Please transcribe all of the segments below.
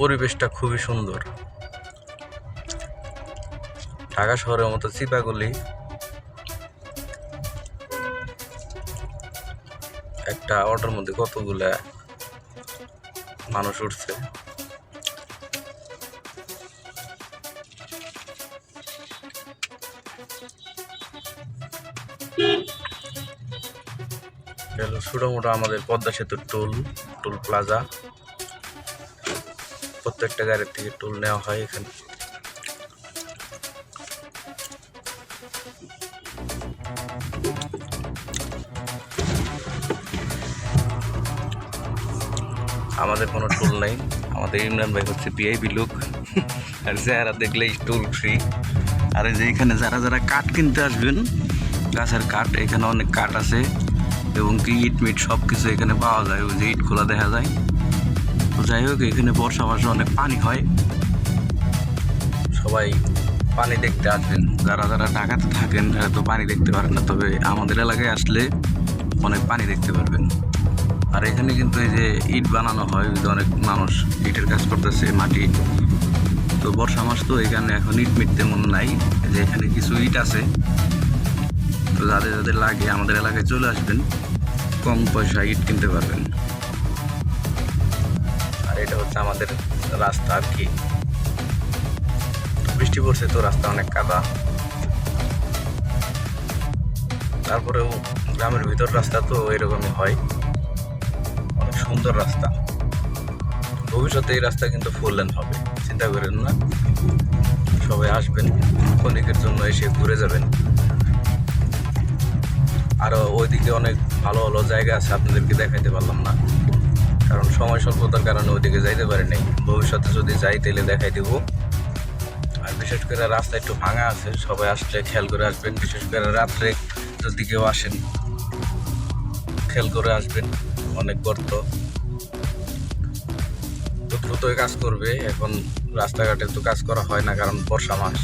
পরিবেশটা খুবই সুন্দর। ঢাকা শহরের মতো চিপাগুলি একটা অটোর মধ্যে কতগুলা মানুষ উঠছে। ছোটো মোটো আমাদের পদ্মা সেতুর টোল টোল প্লাজা। প্রত্যেকটা গাড়ির থেকে টোল নেওয়া হয় এখানে। আমাদের কোনো টোল নাই। আমাদের ইমরান ভাই হচ্ছে পিআইবি লোক। আর যারা দেখলেই টোল ফ্রি আর এই যে এখানে যারা যারা কাঠ কিনতে আসবেন, গাছের কাঠ, এখানে অনেক কাঠ আছে। এবং কি ইট মিট সব কিছু এখানে পাওয়া যায়। ওই যে ইটগুলো দেখা যায়। তো যাই হোক, এখানে বর্ষা মাসে অনেক পানি হয়। সবাই পানি দেখতে আসবেন যারা যারা ঢাকাতে থাকেন, তারা তো পানি দেখতে পারেন না, তবে আমাদের এলাকায় আসলে অনেক পানি দেখতে পারবেন। আর এখানে কিন্তু এই যে ইট বানানো হয় অনেক মানুষ ইটের কাজ করতেছে মাটি। তো বর্ষা মাস তো এখানে এখন ইট মিট তেমন নাই যে এখানে কিছু ইট আছে। তো যাদের যাদের লাগে, আমাদের এলাকায় চলে আসবেন, কম পয়সা ইট কিনতে পারবেন। এটা হচ্ছে আমাদের রাস্তা আর কি। বৃষ্টি পড়ছে তো, রাস্তা অনেক কাদা। তারপরেও গ্রামের ভিতর রাস্তা তো এরকমই হয়। অনেক সুন্দর রাস্তা। ভবিষ্যতে এই রাস্তা কিন্তু ফুল লেন হবে, চিন্তা করেন না। সবাই আসবেন, ক্ষণিকের জন্য এসে ঘুরে যাবেন। আরও ওইদিকে অনেক ভালো ভালো জায়গা আছে, আপনাদেরকে দেখাইতে পারলাম না। কারণ সময় স্বল্পতার কারণে ওইদিকে যাইতে পারি নাই। ভবিষ্যতে যদি যাই তাহলে দেখাই দেবো। আর বিশেষ করে রাস্তা একটু ভাঙা আছে, সবাই আসলে খেয়াল করে আসবেন। বিশেষ করে রাত্রে যদি কেউ আসেন, খেয়াল করে আসবেন, অনেক গর্ত। তো দ্রুতই কাজ করবে। এখন রাস্তাঘাটে তো কাজ করা হয় না, কারণ বর্ষা মাস।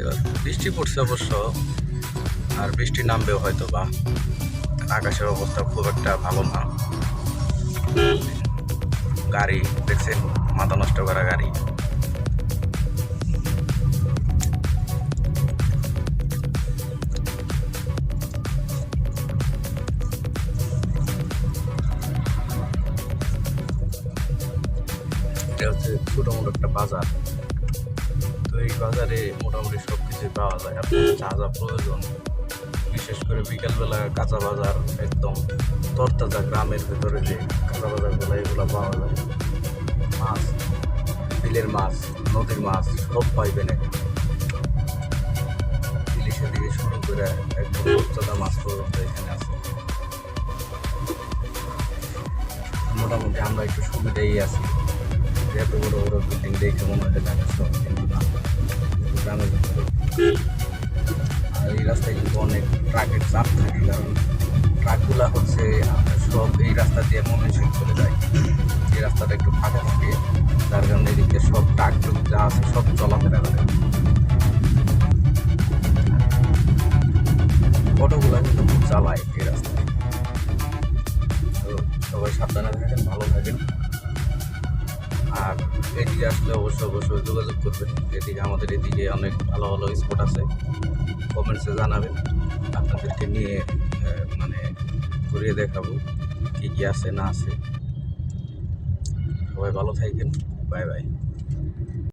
এবার বৃষ্টি পড়ছে অবশ্য, আর বৃষ্টি নামবেও হয়তো বা আকাশের অবস্থা খুব একটা ভালো না। গাড়ি, দেখছেন? মাথা নষ্ট করা গাড়ি। এটা হচ্ছে ছোটো একটা বাজার। তো এই বাজারে মোটামুটি সব কিছুই পাওয়া যায়। আপনার যা যা প্রয়োজন বিশেষ করে বিকেলবেলা কাঁচা বাজার একদম তরতাজা গ্রামের ভেতরে যে কাঁচা বাজারগুলো, এগুলো পাওয়া যায়। মাছ, বিলের মাছ, নদীর মাছ, সব পাইবেন এখানে। ইলিশের দিকে শুরু করে একদম উচ্চতা মাছ পর্যন্ত এখানে আছে। মোটামুটি আমরা একটু সুবিধাই আছি। এত বড় বড় বিল্ডিং দেখে মনে হয় ঢাকা শহর কিন্তু না। গ্রামের ভিতরে আর এই রাস্তায় কিন্তু অনেক ট্রাকের চাপ থাকে কারণ ট্রাকগুলো হচ্ছে সব এই রাস্তা দিয়ে ময়মনসিং চলে যায় এই রাস্তাটা একটু ফাঁকা থাকে যার কারণে এদিকে সব ট্রাক যা আছে সব চলাফেরা করে। অটোগুলো কিন্তু খুব চালায় এই রাস্তায়। তো সবাই সাবধানে থাকেন, ভালো থাকেন। আর এদিকে আসলে অবশ্যই অবশ্যই যোগাযোগ করবেন। এদিকে আমাদের এদিকে অনেক ভালো ভালো স্পট আছে। কমেন্টসে জানাবেন। আপনাদেরকে নিয়ে মানে ঘুরিয়ে দেখাবো কী কী আছে, না আছে। সবাই ভালো থাকবেন বাই বাই।